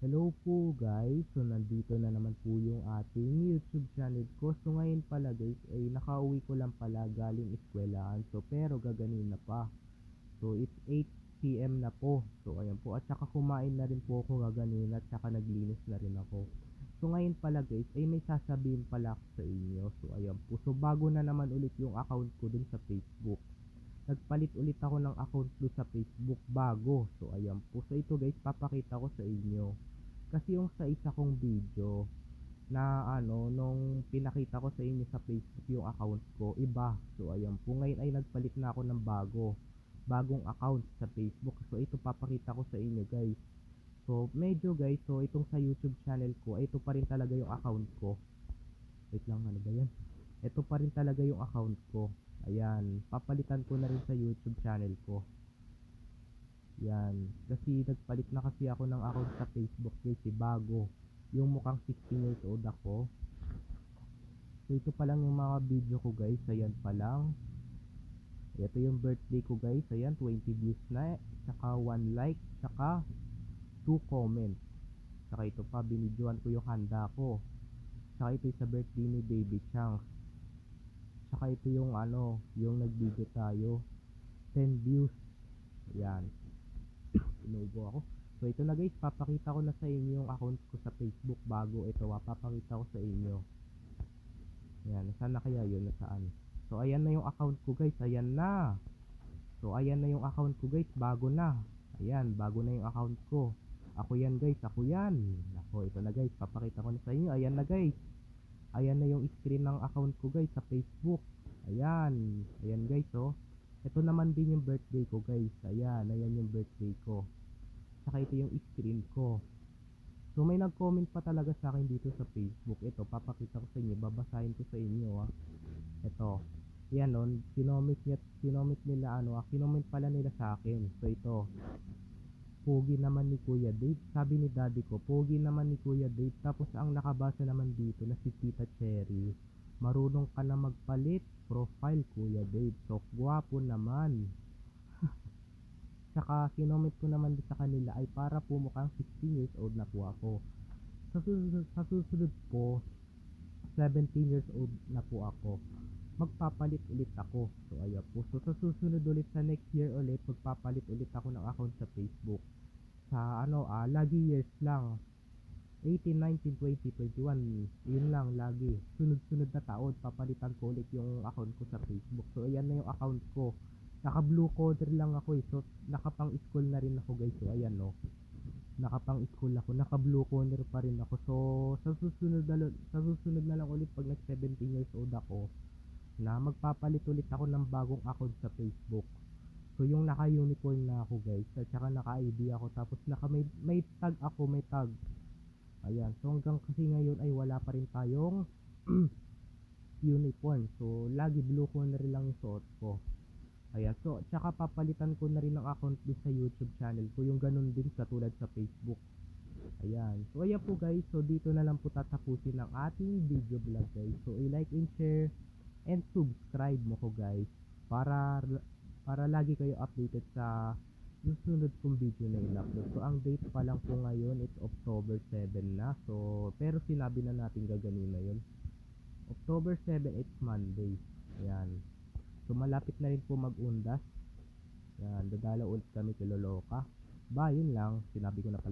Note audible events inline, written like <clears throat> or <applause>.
Hello po guys, so nandito na naman po yung ating YouTube channel ko. So ngayon pala guys, ay nakauwi ko lang pala galing eskwelahan. So pero gaganin na pa. So it's 8pm na po. So ayan po, at saka kumain na rin po ako gaganin at saka naglinis na rin ako. So ngayon pala guys, ay may sasabihin pala ako sa inyo. So ayan po, so bago na naman ulit yung account ko dun sa Facebook nagpalit ulit ako ng account ko sa Facebook bago. So, ayan po. So, ito guys, papakita ko sa inyo. Kasi yung sa isa kong video, na ano, nung pinakita ko sa inyo sa Facebook yung account ko, iba. So, ayan po. Ngayon ay nagpalit na ako ng bago. Bagong account sa Facebook. So, ito papakita ko sa inyo guys. So, medyo guys, so itong sa YouTube channel ko, ito pa rin talaga yung account ko. Wait lang, ano ba yan? Ito pa rin talaga yung account ko. Ayan, papalitan ko na rin sa YouTube channel ko. Yan, kasi nagpalit na kasi ako ng account sa Facebook guys, eh, bago. Yung mukhang 16 years old ako. So ito pa lang yung mga video ko guys, ayan pa lang. Ito yung birthday ko guys, ayan 20 views na, saka 1 like, saka 2 comments. Saka ito pa, binidyoan ko yung handa ko. Saka ito yung sa birthday ni Baby Chang. Saka ito yung ano, yung nag-video tayo. 10 views. Ayan. <coughs> Inubo ako. So ito na guys, papakita ko na sa inyo yung account ko sa Facebook bago ito, papakita ko sa inyo. Ayan, nasaan na kaya yun? Nasaan? So ayan na yung account ko guys, ayan na. So ayan na yung account ko guys, bago na. Ayan, bago na yung account ko. Ako yan guys, ako yan. Ako, ito na guys, papakita ko na sa inyo. Ayan na guys. Ayan na yung screen ng account ko guys sa Facebook. Ayan. Ayan guys oh. Ito naman din yung birthday ko guys. Ayan. Ayan yung birthday ko. Saka ito yung screen ko. So may nag-comment pa talaga sa akin dito sa Facebook. Ito, papakita ko sa inyo. Babasahin ko sa inyo ah. Ito. Yan on. Kinomment, niya, kinomment nila ano ah. Kinomment pala nila sa akin. So ito. Pogi naman ni Kuya Dave. Sabi ni daddy ko, pogi naman ni Kuya Dave. Tapos ang nakabasa naman dito na si Tita Cherry. Marunong ka na magpalit profile Kuya Dave. So, gwapo naman. <laughs> Saka, kinomment ko naman sa kanila ay para po mukhang 16 years old na po ako. Sa susunod, sa susunod po, 17 years old na po ako. Magpapalit ulit ako. So, ayan po. So, sa susunod ulit sa next year ulit, magpapalit ulit ako ng account sa Facebook. Sa ano, ah, lagi years lang. 18, 19, 20, 21. Yun lang, lagi. Sunod-sunod na taon, papalitan ko ulit yung account ko sa Facebook. So, ayan na yung account ko. Naka blue coder lang ako eh. So, nakapang school na rin ako guys. So, ayan no. Nakapang school ako. Naka blue coder pa rin ako. So, sa susunod na, sa susunod na lang ulit pag nag 17 years old ako, na magpapalit ulit ako ng bagong account sa Facebook. So, yung naka-unicorn na ako guys. At saka naka-ID ako. Tapos, naka may, may tag ako. May tag. Ayan. So, hanggang kasi ngayon ay wala pa rin tayong <clears throat> uniform. So, lagi blue corner lang yung suot ko. Ayan. So, tsaka papalitan ko na rin ng account din sa YouTube channel ko. Yung ganun din sa tulad sa Facebook. Ayan. So, ayan po guys. So, dito na lang po tatapusin ang ating video vlog guys. So, i-like and share and subscribe mo ko guys. Para para lagi kayo updated sa susunod kong video na in-upload. So, ang date pa lang po ngayon is October 7 na. So, pero sinabi na natin gaganin na yun. October 7, it's Monday. Ayan. So, malapit na rin po mag-undas. Ayan, dadala ulit kami kay Loloka. Ba, yun lang. Sinabi ko na pala.